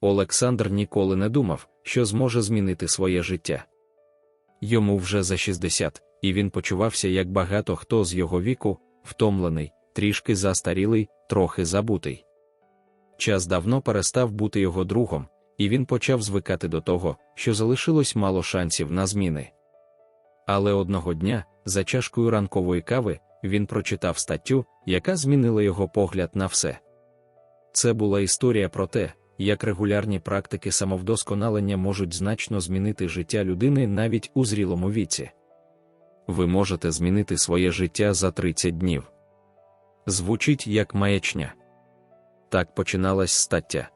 Олександр ніколи не думав, що зможе змінити своє життя. Йому вже за 60, і він почувався як багато хто з його віку, втомлений, трішки застарілий, трохи забутий. Час давно перестав бути його другом, і він почав звикати до того, що залишилось мало шансів на зміни. Але одного дня, за чашкою ранкової кави, він прочитав статтю, яка змінила його погляд на все. Це була історія про те, як регулярні практики самовдосконалення можуть значно змінити життя людини навіть у зрілому віці. Ви можете змінити своє життя за 30 днів. Звучить як маячня. Так починалась стаття.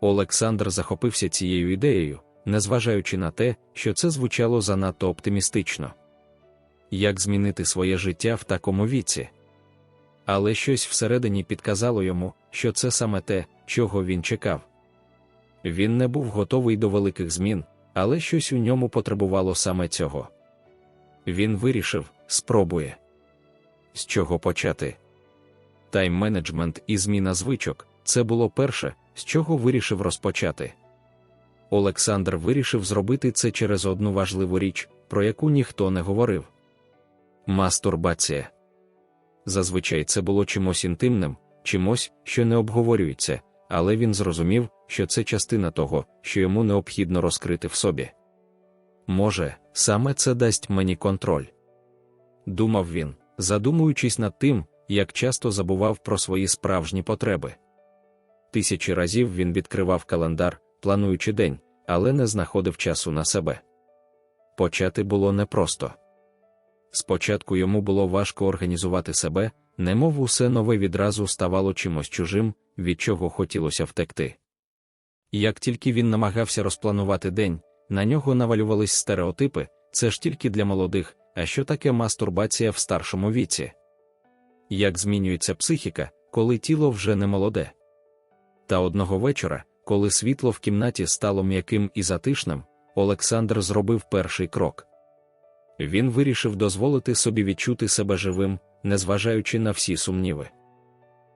Олександр захопився цією ідеєю, незважаючи на те, що це звучало занадто оптимістично. Як змінити своє життя в такому віці? Але щось всередині підказало йому, що це саме те, чого він чекав. Він не був готовий до великих змін, але щось у ньому потребувало саме цього. Він вирішив, спробує. З чого почати? Тайм-менеджмент і зміна звичок це було перше, з чого вирішив розпочати. Олександр вирішив зробити це через одну важливу річ, про яку ніхто не говорив мастурбація. Зазвичай це було чимось інтимним, чимось, що не обговорюється, але він зрозумів, що це частина того, що йому необхідно розкрити в собі. Може, саме це дасть мені контроль. Думав він, задумуючись над тим, як часто забував про свої справжні потреби. Тисячі разів він відкривав календар, плануючи день, але не знаходив часу на себе. Почати було непросто. Спочатку йому було важко організувати себе, немов усе нове відразу ставало чимось чужим, від чого хотілося втекти. Як тільки він намагався розпланувати день, на нього навалювались стереотипи, це ж тільки для молодих, а що таке мастурбація в старшому віці? Як змінюється психіка, коли тіло вже не молоде? Та одного вечора, коли світло в кімнаті стало м'яким і затишним, Олександр зробив перший крок. Він вирішив дозволити собі відчути себе живим, незважаючи на всі сумніви.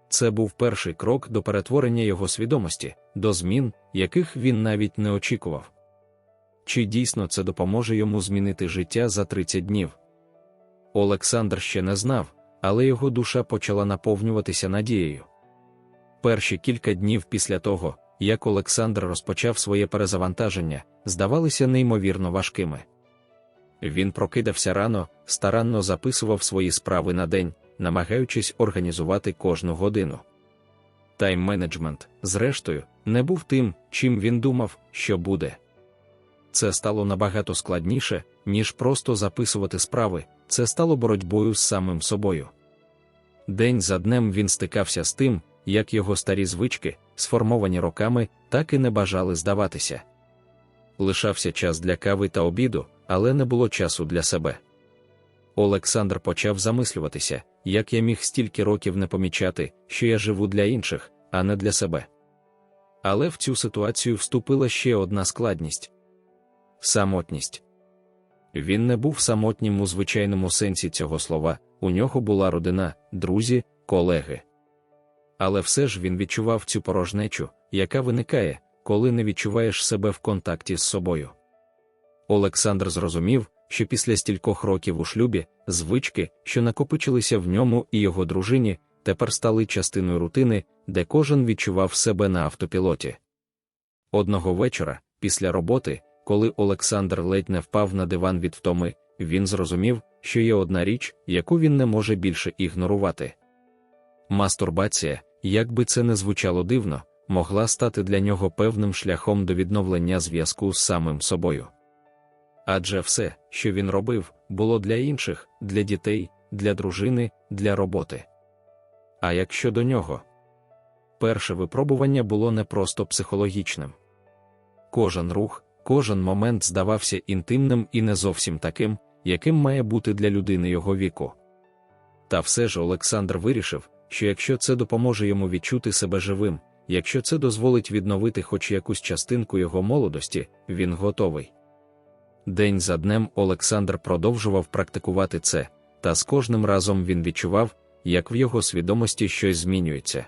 Це був перший крок до перетворення його свідомості, до змін, яких він навіть не очікував. Чи дійсно це допоможе йому змінити життя за 30 днів? Олександр ще не знав, але його душа почала наповнюватися надією. Перші кілька днів після того, як Олександр розпочав своє перезавантаження, здавалися неймовірно важкими. Він прокидався рано, старанно записував свої справи на день, намагаючись організувати кожну годину. Тайм-менеджмент, зрештою, не був тим, чим він думав, що буде. Це стало набагато складніше, ніж просто записувати справи, це стало боротьбою з самим собою. День за днем він стикався з тим, як його старі звички, сформовані роками, так і не бажали здаватися. Лишався час для кави та обіду, але не було часу для себе. Олександр почав замислюватися, як я міг стільки років не помічати, що я живу для інших, а не для себе. Але в цю ситуацію вступила ще одна складність самотність. Він не був самотнім у звичайному сенсі цього слова, у нього була родина, друзі, колеги. Але все ж він відчував цю порожнечу, яка виникає, коли не відчуваєш себе в контакті з собою. Олександр зрозумів, що після стількох років у шлюбі звички, що накопичилися в ньому і його дружині, тепер стали частиною рутини, де кожен відчував себе на автопілоті. Одного вечора, після роботи, коли Олександр ледь не впав на диван від втоми, він зрозумів, що є одна річ, яку він не може більше ігнорувати. Мастурбація, як би це не звучало дивно, могла стати для нього певним шляхом до відновлення зв'язку з самим собою. Адже все, що він робив, було для інших, для дітей, для дружини, для роботи. А як щодо нього, перше випробування було не просто психологічним. Кожен рух, кожен момент здавався інтимним і не зовсім таким, яким має бути для людини його віку. Та все ж Олександр вирішив, що якщо це допоможе йому відчути себе живим, якщо це дозволить відновити хоч якусь частинку його молодості, він готовий. День за днем Олександр продовжував практикувати це, та з кожним разом він відчував, як в його свідомості щось змінюється.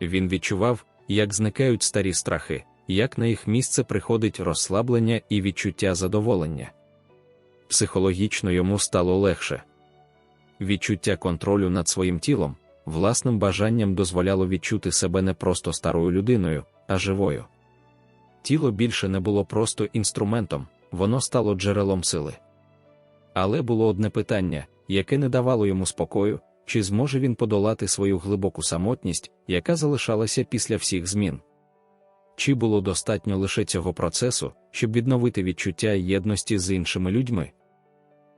Він відчував, як зникають старі страхи, як на їх місце приходить розслаблення і відчуття задоволення. Психологічно йому стало легше. Відчуття контролю над своїм тілом, власним бажанням дозволяло відчути себе не просто старою людиною, а живою. Тіло більше не було просто інструментом, воно стало джерелом сили. Але було одне питання, яке не давало йому спокою, чи зможе він подолати свою глибоку самотність, яка залишалася після всіх змін. Чи було достатньо лише цього процесу, щоб відновити відчуття єдності з іншими людьми?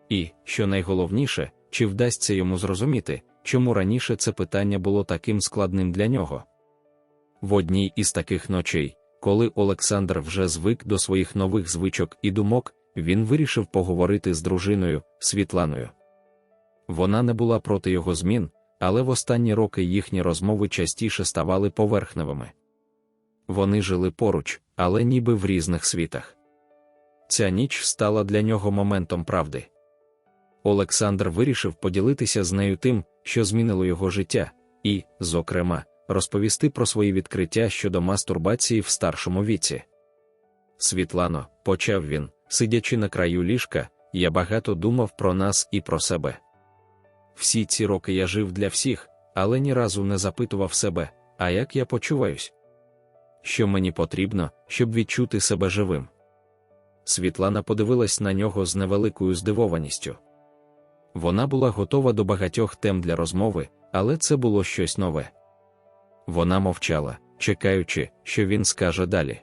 І, що найголовніше, чи вдасться йому зрозуміти, чому раніше це питання було таким складним для нього? В одній із таких ночей, коли Олександр вже звик до своїх нових звичок і думок, він вирішив поговорити з дружиною Світланою. Вона не була проти його змін, але в останні роки їхні розмови частіше ставали поверхневими. Вони жили поруч, але ніби в різних світах. Ця ніч стала для нього моментом правди. Олександр вирішив поділитися з нею тим, що змінило його життя, і, зокрема, розповісти про свої відкриття щодо мастурбації в старшому віці. Світлано, почав він, сидячи на краю ліжка, я багато думав про нас і про себе. Всі ці роки я жив для всіх, але ні разу не запитував себе, а як я почуваюсь? Що мені потрібно, щоб відчути себе живим? Світлана подивилась на нього з невеликою здивованістю. Вона була готова до багатьох тем для розмови, але це було щось нове. Вона мовчала, чекаючи, що він скаже далі.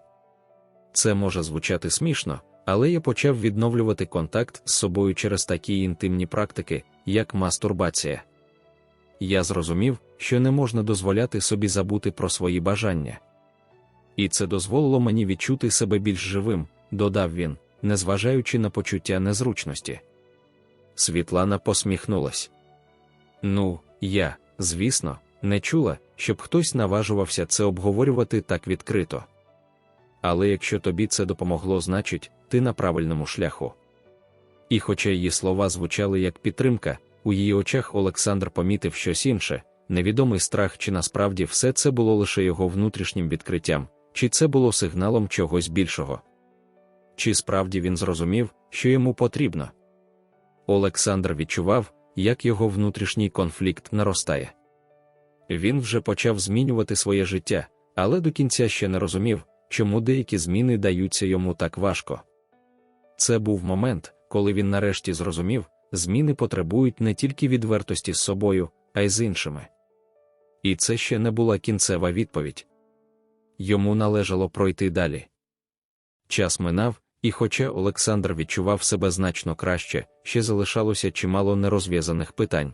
Це може звучати смішно, але я почав відновлювати контакт з собою через такі інтимні практики, як мастурбація. Я зрозумів, що не можна дозволяти собі забути про свої бажання. І це дозволило мені відчути себе більш живим, додав він, незважаючи на почуття незручності. Світлана посміхнулась. Ну, я, звісно, не чула, щоб хтось наважувався це обговорювати так відкрито. Але якщо тобі це допомогло, значить, ти на правильному шляху. І хоча її слова звучали як підтримка, у її очах Олександр помітив щось інше, невідомий страх, чи насправді все це було лише його внутрішнім відкриттям, чи це було сигналом чогось більшого. Чи справді він зрозумів, що йому потрібно? Олександр відчував, як його внутрішній конфлікт наростає. Він вже почав змінювати своє життя, але до кінця ще не розумів, чому деякі зміни даються йому так важко. Це був момент, коли він нарешті зрозумів, зміни потребують не тільки відвертості з собою, а й з іншими. І це ще не була кінцева відповідь. Йому належало пройти далі. Час минав, і, хоча Олександр відчував себе значно краще, ще залишалося чимало нерозв'язаних питань.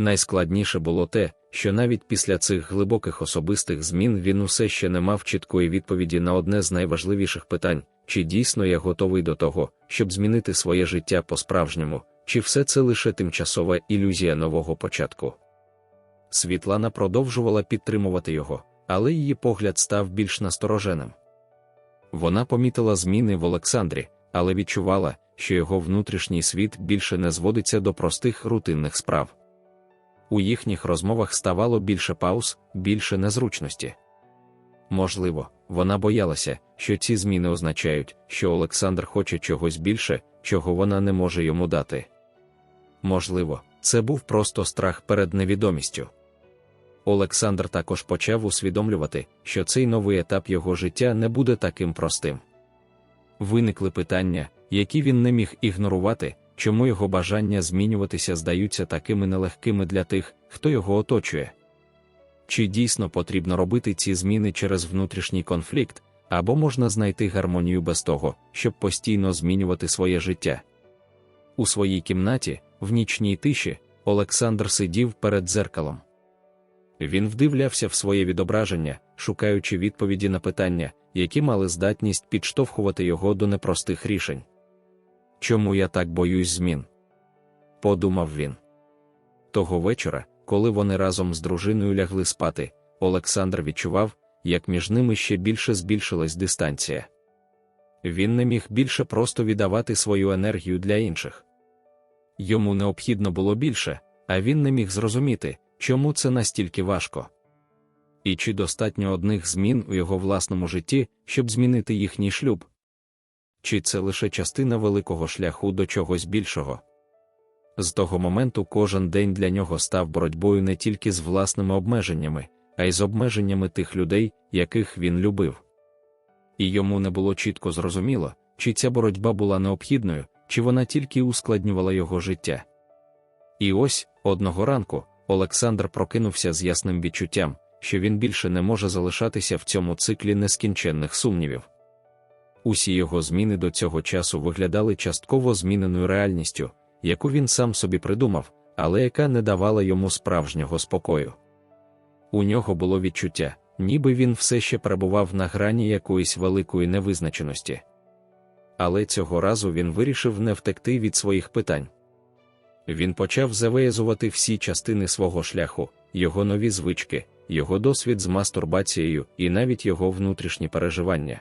Найскладніше було те, що навіть після цих глибоких особистих змін він усе ще не мав чіткої відповіді на одне з найважливіших питань, чи дійсно я готовий до того, щоб змінити своє життя по-справжньому, чи все це лише тимчасова ілюзія нового початку. Світлана продовжувала підтримувати його, але її погляд став більш настороженим. Вона помітила зміни в Олександрі, але відчувала, що його внутрішній світ більше не зводиться до простих рутинних справ. У їхніх розмовах ставало більше пауз, більше незручності. Можливо, вона боялася, що ці зміни означають, що Олександр хоче чогось більше, чого вона не може йому дати. Можливо, це був просто страх перед невідомістю. Олександр також почав усвідомлювати, що цей новий етап його життя не буде таким простим. Виникли питання, які він не міг ігнорувати, чому його бажання змінюватися здаються такими нелегкими для тих, хто його оточує. Чи дійсно потрібно робити ці зміни через внутрішній конфлікт, або можна знайти гармонію без того, щоб постійно змінювати своє життя? У своїй кімнаті, в нічній тиші, Олександр сидів перед дзеркалом. Він вдивлявся в своє відображення, шукаючи відповіді на питання, які мали здатність підштовхувати його до непростих рішень. Чому я так боюсь змін? Подумав він. Того вечора, коли вони разом з дружиною лягли спати, Олександр відчував, як між ними ще більше збільшилась дистанція. Він не міг більше просто віддавати свою енергію для інших. Йому необхідно було більше, а він не міг зрозуміти, чому це настільки важко. І чи достатньо одних змін у його власному житті, щоб змінити їхній шлюб? Чи це лише частина великого шляху до чогось більшого? З того моменту кожен день для нього став боротьбою не тільки з власними обмеженнями, а й з обмеженнями тих людей, яких він любив. І йому не було чітко зрозуміло, чи ця боротьба була необхідною, чи вона тільки ускладнювала його життя. І ось одного ранку Олександр прокинувся з ясним відчуттям, що він більше не може залишатися в цьому циклі нескінченних сумнівів. Усі його зміни до цього часу виглядали частково зміненою реальністю, яку він сам собі придумав, але яка не давала йому справжнього спокою. У нього було відчуття, ніби він все ще перебував на грані якоїсь великої невизначеності. Але цього разу він вирішив не втекти від своїх питань. Він почав завиязувати всі частини свого шляху, його нові звички, його досвід з мастурбацією і навіть його внутрішні переживання.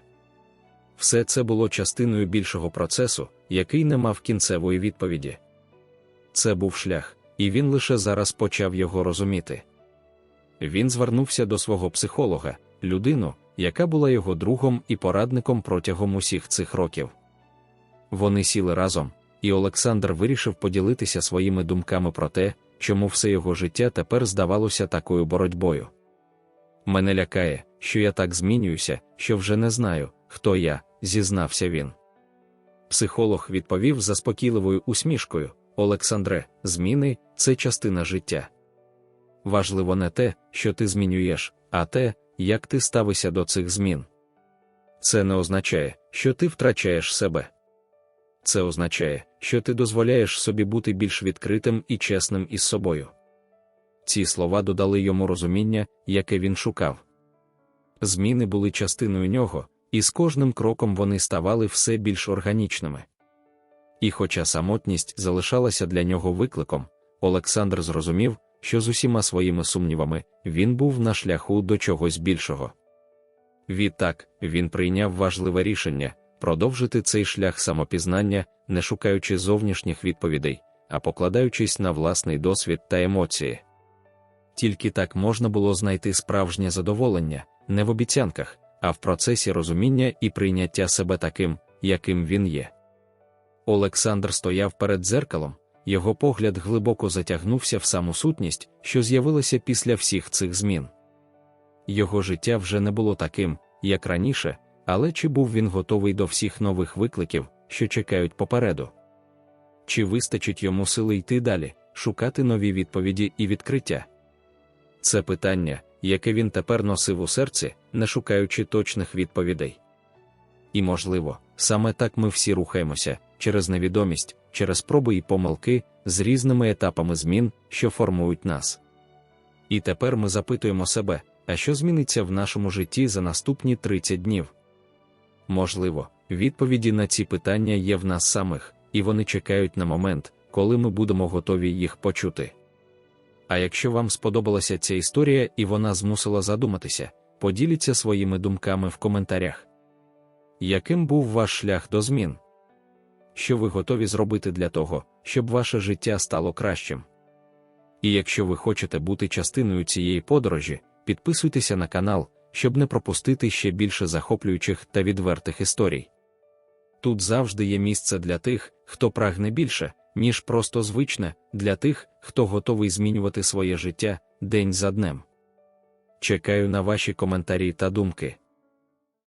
Все це було частиною більшого процесу, який не мав кінцевої відповіді. Це був шлях, і він лише зараз почав його розуміти. Він звернувся до свого психолога, людину, яка була його другом і порадником протягом усіх цих років. Вони сіли разом, і Олександр вирішив поділитися своїми думками про те, чому все його життя тепер здавалося такою боротьбою. Мене лякає, що я так змінююся, що вже не знаю, хто я, зізнався він. Психолог відповів заспокійливою усмішкою Олександре, зміни це частина життя. Важливо не те, що ти змінюєш, а те, як ти ставишся до цих змін. Це не означає, що ти втрачаєш себе. Це означає, що ти дозволяєш собі бути більш відкритим і чесним із собою. Ці слова додали йому розуміння, яке він шукав. Зміни були частиною нього, і з кожним кроком вони ставали все більш органічними. І хоча самотність залишалася для нього викликом, Олександр зрозумів, що з усіма своїми сумнівами він був на шляху до чогось більшого. Відтак, він прийняв важливе рішення продовжити цей шлях самопізнання, не шукаючи зовнішніх відповідей, а покладаючись на власний досвід та емоції. Тільки так можна було знайти справжнє задоволення, не в обіцянках, а в процесі розуміння і прийняття себе таким, яким він є. Олександр стояв перед дзеркалом, його погляд глибоко затягнувся в саму сутність, що з'явилася після всіх цих змін. Його життя вже не було таким, як раніше, але чи був він готовий до всіх нових викликів, що чекають попереду? Чи вистачить йому сили йти далі, шукати нові відповіді і відкриття? Це питання, яке він тепер носив у серці, не шукаючи точних відповідей. І, можливо, саме так ми всі рухаємося через невідомість, через спроби і помилки з різними етапами змін, що формують нас. І тепер ми запитуємо себе, а що зміниться в нашому житті за наступні 30 днів? Можливо, відповіді на ці питання є в нас самих, і вони чекають на момент, коли ми будемо готові їх почути. А якщо вам сподобалася ця історія і вона змусила задуматися, поділіться своїми думками в коментарях. Яким був ваш шлях до змін? Що ви готові зробити для того, щоб ваше життя стало кращим? І якщо ви хочете бути частиною цієї подорожі, підписуйтеся на канал, щоб не пропустити ще більше захоплюючих та відвертих історій. Тут завжди є місце для тих, хто прагне більше, ніж просто звичне, для тих, хто готовий змінювати своє життя день за днем. Чекаю на ваші коментарі та думки.